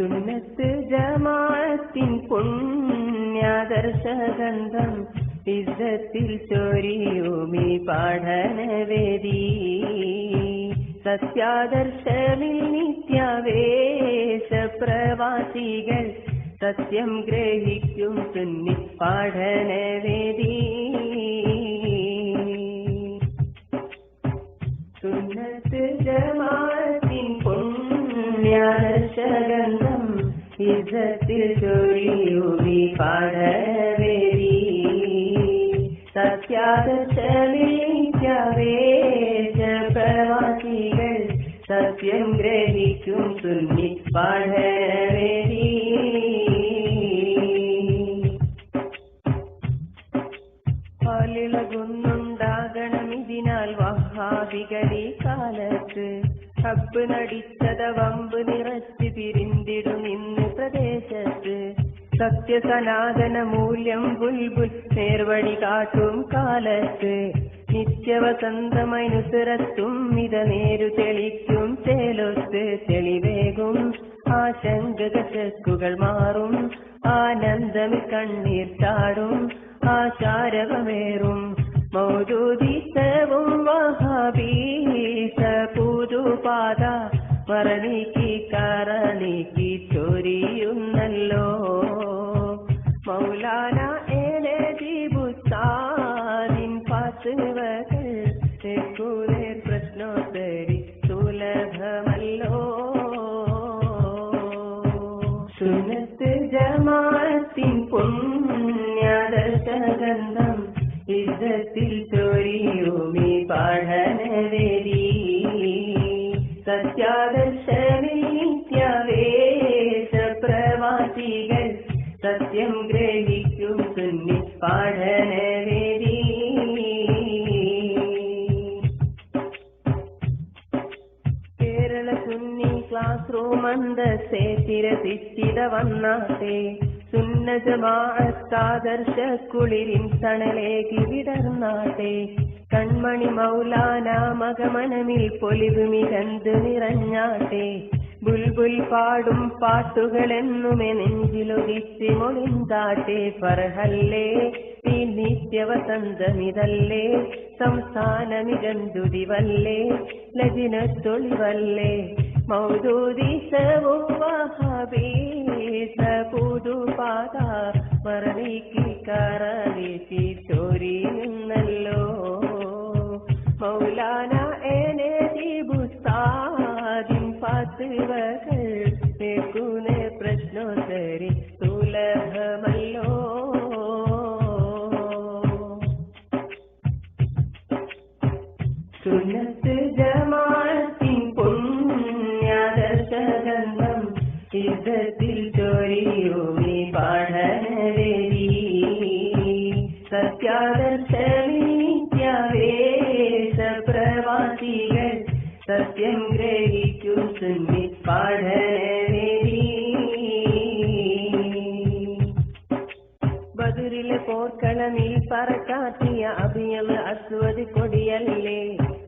സുന്നത്ത് ജമാഅത്തിൻ പുണ്യാദർശഗന്ധം ഇസ്സത്തിൽ ചൊരിയുമി പഠനവേദി. സത്യാദർശമിൽ നിത്യാവേശ പ്രവാസികൾ സത്യം ഗ്രഹിക്കും സുന്നി പഠനവേദി. സുന്നത്ത് ജമാഅത്തിൻ പുണ്യാദർശഗന്ധം ഇസ്സത്തിൽ ചൊരിയുമി പഠനവേദി സത്യാദർശമേശ പ്രവാസികൾ സത്യം ഗ്രഹിക്കും സുന്നി പഠനവേദി പാലിളകുന്നുണ്ടാകണം ഇതിനാൽ വഹാബികളി കാലത്ത്. ഹബ്ബ് നടിച്ചത വമ്പ് നിറച്ച് പിരിന്തിടും ഇന്ന് പ്രദേശത്ത്. സത്യസനാതന മൂല്യം ബുൽബുൽ നേർവഴി കാട്ടും കാലത്ത്. നിത്യവസന്തമായി നുസിറത്തും ഇത നേരു തെളിക്കും ചേലൊത്ത്. തെളിവേകും ആശങ്കകൾ മാറും. ആനന്ദം കണ്ണീർ ചാടും. ആചാരവമേറും വഹാബീസ പുതുപാത മറനീക്കി കറനീക്കി ചൊരിയുന്നല്ലോ. മൗലാന ഏലെ ദീപുസാദിൻ പാത്തുവകൾ തെക്കൂലേർ പ്രശ്നോത്തരി സുലഭമല്ലോ സത്യാദർശനിത്യാവേശ പ്രവാസികൾ സത്യം ഗ്രഹിക്കും സുന്നി പഠനവേദി. കേരള സുന്നി ക്ലാസ് റൂം അന്തസ്സേ തിരസിച്ചിത വന്നാട്ടെ. സുന്നജമാഅത്താദർശ കുളിരിൻ തണലേക്ക് വിടർന്നാട്ടെ. കൺമണി മൗലാന മകമനമിൽ പൊലിവ് മികന്ത് നിറഞ്ഞാട്ടെ. ബുൽബുൽ പാടും പാട്ടുകളെന്നുമേ നെഞ്ചിലൊതിച്ച് മൊളിന്താട്ടെ പറഹല്ലേ ഈ നിത്യവസന്തമിതല്ലേ. സംസ്ഥാനമികന്തുതിവല്ലേ ലജിനത്തൊളിവല്ലേ മൗദൂദിസവും വഹബീസ പുതുപാത മറവിക്ക് കേൾക്കുന്ന പ്രശ്നോത്തരി സുലഭമല്ലോ. സുന്നത്ത് ജമാഅത്തിൻ പുണ്യാദർശഗന്ധം യുദ്ധത്തിൽ ചൊരിയുമി പഠനവേദി. സത്യാദർശമീത്യാവേശ പ്രവാസികൾ സത്യം ബദുരിലെ പറക്കാത്തിയ അഭിയം അസ്വദ് കൊടിയല്ലേ?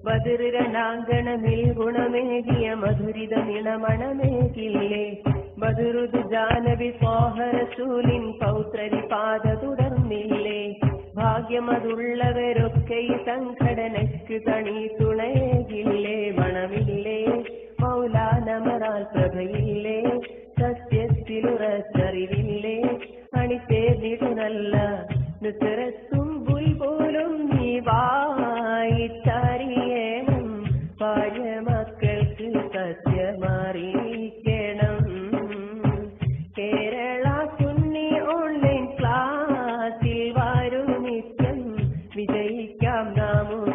ബദുര് രണാങ്കണമിൽ ഗുണമേകിയ മധുരിത നിണമണമേകില്ലേ? ബദുരുദ് ജാനവി സോഹരസൂലിൻ പൗത്രരി പാത തുടർന്നില്ലേ? ഭാഗ്യമതുള്ളവരൊക്കെ ഈ സംഘടനയ്ക്ക് തണി തുണയേകില്ലേ? മണമില്ലേ നുസരത്തും ബുൽബുലും നീ വായിച്ചറിയണം. ഭാര്യ മക്കൾക്ക് സത്യമറിയിക്കണം. കേരള സുന്നി ഓൺലൈൻ ക്ലാസ്സിൽ വരും നിത്യം. വിജയിക്കാം പരനിൽ